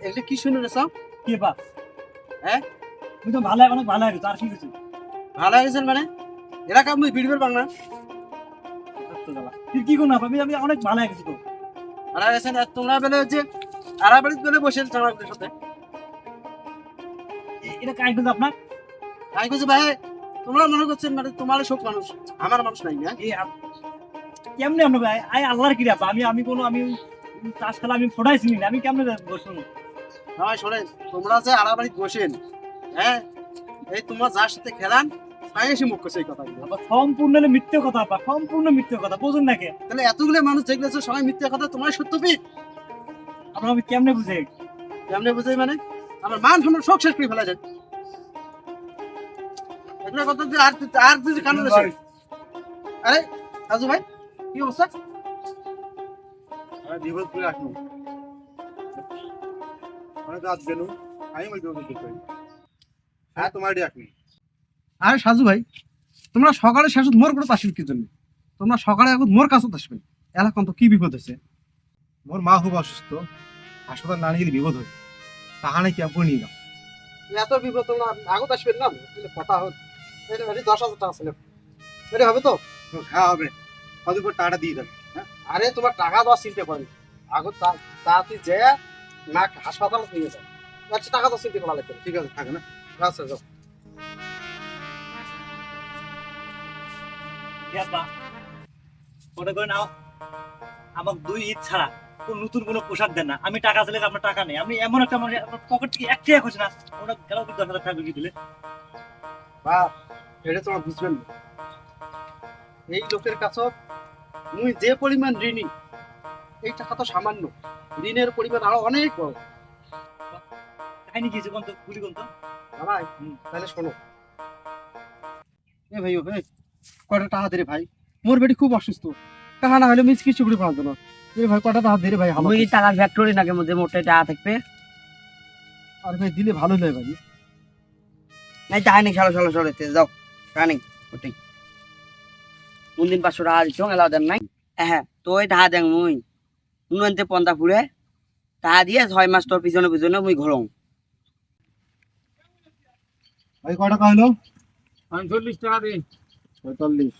এগুলো কি শুনে রে সব? কি হ্যাঁ? তুমি তো ভালো অনেক ভালো হয়েছে আর কি কিছু ভালো হয়েছেন মানে? এলাকা আমি ভিডিওর বাংলা? তুই কি আমি আমি অনেক ভালো হয়ে গেছি তো। ভালো হয়েছেন? আর তোমরা বেলে হচ্ছে বেলে বসে সাথে। এটা কাজ করছে আপনার? ভাই তোমরা মনে করছেন মানে তোমার সব মানুষ আমার মানুষ নাই না আপ- কেমনে আমরা ভাই? আই আল্লাহর কি আমি আমি কোনো আমি খেলা আমি ফোটাই চিনি না আমি কেমনে বসুন সবাই শোনেন তোমরা যে আড়াবাড়িতে বসেন হ্যাঁ? এই তোমরা যার সাথে খেলান তাই এসে মুখ করছে এই আবার সম্পূর্ণ মিথ্যে কথা আপা সম্পূর্ণ মিথ্যে কথা বুঝুন নাকি তাহলে এতগুলো মানুষ দেখলে সবাই মিথ্যা কথা তোমার সত্য পিঠ আপনার আমি কেমনে বুঝে? কেমনে বুঝাই মানে? আমার মান সম্মান সব শেষ করে ফেলা যায় এগুলো কথা যে আর আর কিছু কানে আরে রাজু ভাই কি অবস্থা? বিপদ করে আসব অনেক রাত গেল আমি বলতে বলতে করি হ্যাঁ তোমার আসবি আরে সাজু ভাই তোমরা সকালে শেষ মোর করে আসবে কি জন্য? তোমরা সকালে এখন মোর কাছে আসবে। এলাকান তো কি বিপদ হয়েছে মোর মা খুব অসুস্থ হাসপাতাল না নিয়ে গেলে বিপদ হয়। তাহানে কি আপনি নিয়ে যাও এত বিপদ তোমরা আগত আসবেন না? কথা এটা এটা দশ হাজার টাকা ছিল। এটা হবে তো? খাওয়া হবে। কত করে টাকাটা দিয়ে দেবে। আরে তোমার টাকা দেওয়ার চিন্তা করেন আগত তাড়াতাড়ি যে না হাসপাতালে নিয়ে যাও আচ্ছা টাকা দেওয়ার চিন্তা করা লাগবে ঠিক আছে থাকে না। আচ্ছা যাও। মনে করেন আমার দুই ঈদ ছাড়া কোন নতুন কোনো পোশাক দেন না। আমি টাকা চাইলে আপনার টাকা নেই। আমি এমন একটা মানে আপনার পকেট থেকে এক টাকা খুঁজে না ওটা গেল দশ হাজার টাকা বিক্রি দিলে। বা এটা তোমার বুঝবেন না। এই লোকের কাছে মুই যে পরিমাণ ঋণী এই টাকা তো সামান্য। ঋণের পরিমাণ আরও অনেক বড়। কাহিনী গিয়েছে কোন তো গুলি কোন তো ভাই তাহলে শোনো। এ ভাই ও ভাই কয়টা টাকা দে ভাই? মোর বেটি খুব অসুস্থ। টাকা না হলে মিস কিছু করে পারতো না। এ ভাই কয়টা টাকা দে ভাই আমার ওই টাকার ফ্যাক্টরি নাকি মধ্যে মোটে টাকা থাকবে? আর ভাই দিলে ভালো লাগে ভাই। নাই টাকা নেই চলো চলো চলো তে যাও। টাকা নেই ওটাই কোন দিন পাঁচশো টাকা দিচ্ছ এলাও দেন নাই। হ্যাঁ তো ওই টাকা দেন মুই উনতে পন্থা ফুড়ে টাকা দিয়ে ছয় মাস তোর পিছনে পিছনে মুই ঘরং ভাই কয় টাকা হলো পঁয়তাল্লিশ টাকা দিন পঁয়তাল্লিশ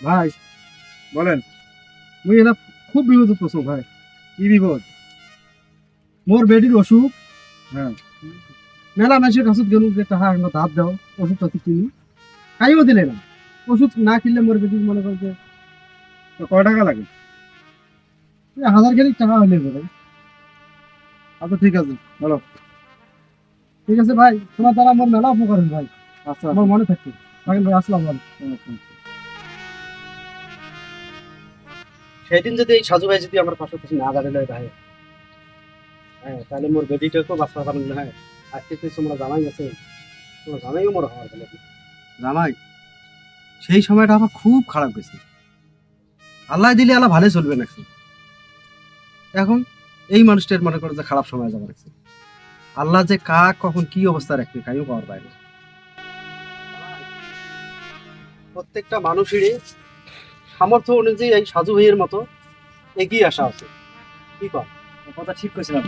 ভাই বলেন মুই এটা খুব বিপদ পড়ছো ভাই। কি বিপদ? মোর বেটির অসুখ। হ্যাঁ মেলা মানুষের কাছে গেল যে টাকা ধাপ দাও ওষুধটা তো কিনি খাইও দিলে না। ওষুধ না কিনলে মোর বেটি মনে করে যে তো কয় টাকা লাগে? হাজার খানিক টাকা হইলে হবে। আচ্ছা ঠিক আছে বলো। ঠিক আছে ভাই তোমার দ্বারা আমার মেলা উপকার ভাই। আচ্ছা আমার মনে থাকবে ভাই আসলাম ভাই সেদিন যদি এই সাজু ভাই যদি আমার পাশে কিছু না দাঁড়ালে ভাই হ্যাঁ তাহলে মোর বেটিটাকেও বাঁচতে পারেন না হ্যাঁ। আজকে তো তোমরা জানাই আছে। তোমরা জানাইও মোর হওয়ার বলে জামাই, সেই সময়টা আমার খুব খারাপ গেছে। আল্লাহ দিলে আল্লাহ ভালো চলবে নাকি? এখন এই মানুষটার মনে করে যে খারাপ সময় যাবার আছে আল্লাহ যে কাক, কখন কি অবস্থা রাখবে কাইও পাওয়ার বাইরে প্রত্যেকটা মানুষেরই সামর্থ্য অনুযায়ী এই সাজু ভাইয়ের মতো এগিয়ে আসা আছে কি কথা ঠিক করেছিলাম